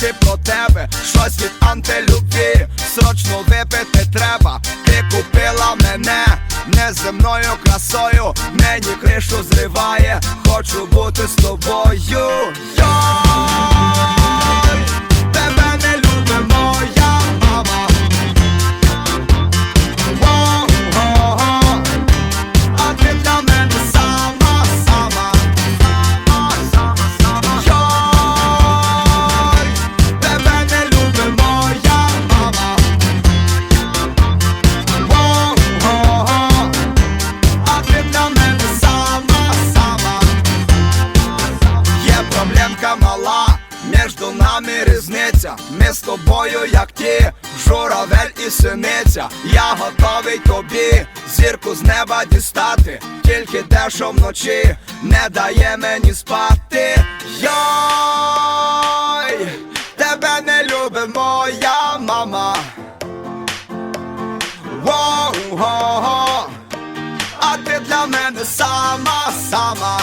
Тільки про тебе. Щось від антилюбві, срочно випити треба. Ти купила мене неземною красою, мені кришу зриває, хочу бути з тобою. Йой, Дівчинка мала, між нами різниця, ми з тобою, як ті, журавель і синиця, я готовий тобі, зірку з неба дістати, тільки те, що вночі не дає мені спати. Йой, тебе не любить моя мама. Воу, го, го, а ти для мене сама, сама.